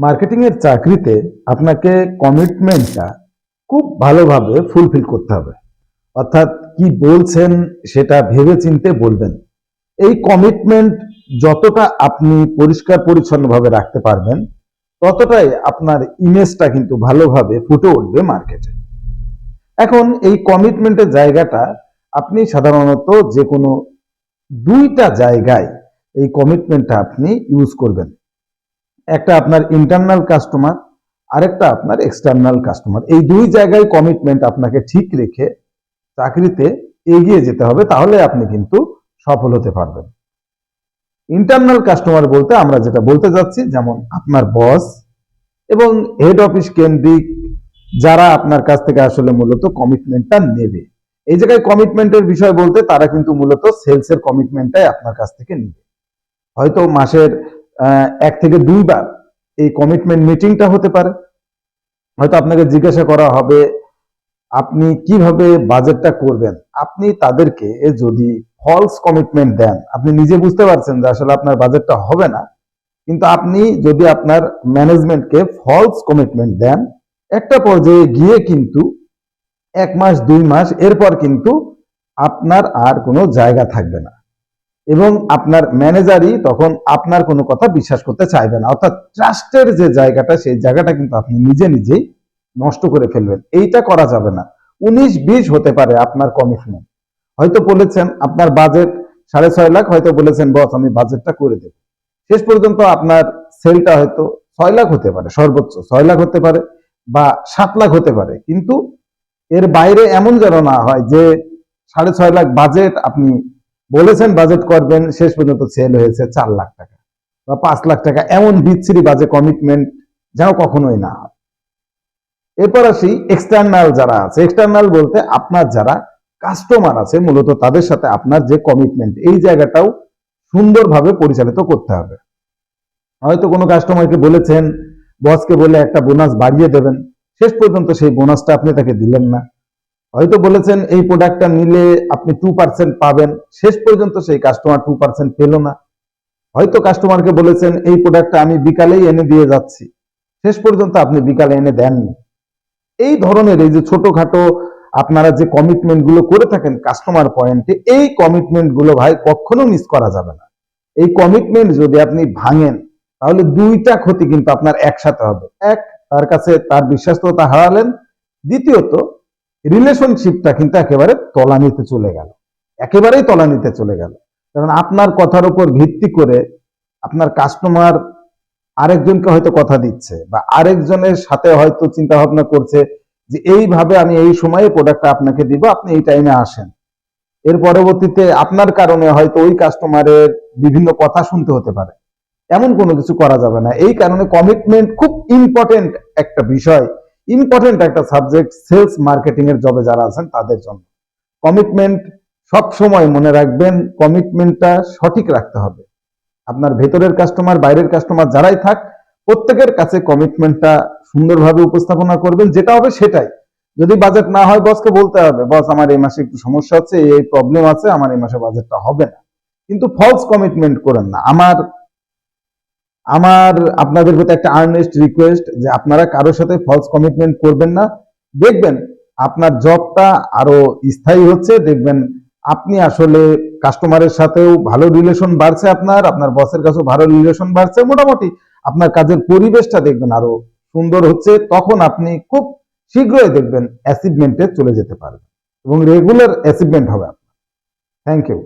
Marketing এর চাকরিতে আপনাকে কমিটমেন্টটা খুব ভালোভাবে ফুলফিল করতে হবে। অর্থাৎ কি বলছেন সেটা ভেবে চিনতে বলবেন। এই কমিটমেন্ট যতটা আপনি পরিষ্কার পরিচ্ছন্নভাবে রাখতে পারবেন, ততটাই আপনার ইমেজটা কিন্তু ভালোভাবে ফুটে উঠবে মার্কেটে এখন এই কমিটমেন্টের জায়গাটা আপনি সাধারণত যে কোনো দুইটা জায়গায় এই কমিটমেন্টটা আপনি ইউজ করবেন। একটা আপনার ইন্টারনাল কাস্টমার আরেকটা আপনার এক্সটার্নাল কাস্টমার এই দুই জায়গায় কমিটমেন্ট আপনাকে ঠিক রেখে চাকরিতে এগিয়ে যেতে হবে, তাহলে আপনি কিন্তু সফল হতে পারবেন। ইন্টারনাল কাস্টমার বলতে আমরা যেটা বলতে যাচ্ছি, যেমন আপনার বস এবং হেড অফিস কেন্দ্রিক যারা আপনার কাছ থেকে আসলে মূলত কমিটমেন্টটা নেবে। এই জায়গায় কমিটমেন্টের বিষয় বলতে তারা কিন্তু মূলত সেলসের কমিটমেন্টটাই আপনার কাছ থেকে নেবে। হয়তো মাসের এক থেকে দুইবার এই কমিটমেন্ট মিটিংটা হতে পারে। হয়তো আপনাকে জিজ্ঞাসা করা হবে, আপনি কীভাবে বাজেটটা করবেন? আপনি তাদেরকে যদি ফলস কমিটমেন্ট দেন, আপনি নিজে বুঝতে পারছেন যে আসলে আপনার বাজেটটা হবে না, কিন্তু আপনি যদি আপনার ম্যানেজমেন্টকে ফলস কমিটমেন্ট দেন, একটা পর্যায়ে গিয়ে কিন্তু এক মাস, দুই মাস, এরপর কিন্তু আপনার আর কোনো জায়গা থাকবে না। এবং আপনার ম্যানেজারই তখন আপনার কোনো কথা বিশ্বাস করতে চাইবে না। অর্থাৎ ট্রাস্টের যে জায়গাটা, সেই জায়গাটা কিন্তু আপনি নিজে নিজেই নষ্ট করে ফেলবেন। এইটা করা যাবে না। উনিশ বিশ হতে পারে আপনার কমিটমেন্ট হয়তো বলেছেন আপনার বাজেট সাড়ে ছয় লাখ, হয়তো বলেছেন, বস, আমি বাজেটটা করে দেব। শেষ পর্যন্ত আপনার সেলটা হয়তো ছয় লাখ হতে পারে, সর্বোচ্চ ছয় লাখ হতে পারে বা সাত লাখ হতে পারে। কিন্তু এর বাইরে এমন যেন না হয় যে সাড়ে ছয় লাখ বাজেট আপনি বলেছেন বাজেট করবেন, শেষ পর্যন্ত সেল হয়েছে চার লাখ টাকা বা পাঁচ লাখ টাকা। এমন বিচ্ছিরি বাজে কমিটমেন্ট যেন কখনোই না। এরপর আসি এক্সটার্নাল যারা আছে। এক্সটার্নাল বলতে আপনার যারা কাস্টমার আছে, মূলত তাদের সাথে আপনার যে কমিটমেন্ট এই জায়গাটাও সুন্দরভাবে পরিচালিত করতে হবে। হয়তো কোনো কাস্টমারকে বলেছেন বসকে বলে একটা বোনাস বাড়িয়ে দেবেন, শেষ পর্যন্ত সেই বোনাসটা আপনি তাকে দিলেন না। হয়তো বলেছেন এই প্রোডাক্টটা নিলে আপনি টু পার্সেন্ট পাবেন। শেষ পর্যন্ত সেই কাস্টমার টু পার্সেন্ট পেল না। হয়তো কাস্টমারকে বলেছেন, এই প্রোডাক্টটা আমি বিকালেই এনে দিয়ে যাচ্ছি। শেষ পর্যন্ত আপনি বিকালে এনে দেননি। এই ধরনের এই যে ছোটখাটো আপনারা যে কমিটমেন্টগুলো করে থাকেন কাস্টমার পয়েন্টে এই কমিটমেন্টগুলো ভাই কখনো মিস করা যাবে না। এই কমিটমেন্ট যদি আপনি ভাঙেন, তাহলে দুইটা ক্ষতি কিন্তু আপনার একসাথে হবে। এক, তার কাছে তার বিশ্বাসতা হারালেন। দ্বিতীয়ত রিলেশনশিপটা কিন্তু একেবারে তলানিতে চলে গেল। একেবারেই তলানিতে চলে গেল। কারণ আপনার কথার উপর ভিত্তি করে আপনার কাস্টমার আরেকজনকে হয়তো কথা দিচ্ছে বা আরেকজনের সাথে হয়তো চিন্তা ভাবনা করছে যে এইভাবে আমি এই সময়ে প্রোডাক্টটা আপনাকে দিব, আপনি এই টাইমে আসেন। এর পরবর্তীতে আপনার কারণে হয়তো ওই কাস্টমারের বিভিন্ন কথা শুনতে হতে পারে। এমন কোনো কিছু করা যাবে না। এই কারণে কমিটমেন্ট খুব ইম্পর্টেন্ট একটা বিষয়। ইম্পর্টেন্ট একটা সাবজেক্ট সেলস মার্কেটিং এর জবে যারা আছেন, তাদের জন্য। কমিটমেন্ট সব সময় মনে রাখবেন কমিটমেন্টটা সঠিক রাখতে হবে। আপনার ভেতরের কাস্টমার বাইরের কাস্টমার যারাই থাক, প্রত্যেকের কাছে কমিটমেন্টটা সুন্দরভাবে উপস্থাপনা করবেন, যেটা হবে সেটাই। যদি বাজেট না হয় বসকে বলতে হবে বস আমার এই মাসে একটু সমস্যা হচ্ছে, এই প্রবলেম আছে, আমার এই মাসে বাজেটটা হবে না। কিন্তু ফলস কমিটমেন্ট করেন না। আমার আমার আপনাদের প্রতি একটা আর্নেস্ট রিকোয়েস্ট যে আপনারা কারোর সাথে ফলস কমিটমেন্ট করবেন না। দেখবেন আপনার জবটা আরও স্থায়ী হচ্ছে, দেখবেন আপনি আসলে কাস্টমারের সাথেও ভালো রিলেশন বাড়ছে আপনার আপনার বসের কাছেও ভালো রিলেশন বাড়ছে। মোটামুটি আপনার কাজের পরিবেশটা দেখবেন আরও সুন্দর হচ্ছে, তখন আপনি খুব শীঘ্রই দেখবেন অ্যাচিভমেন্টে চলে যেতে পারবেন এবং রেগুলার অ্যাচিভমেন্ট হবে আপনার। Thank you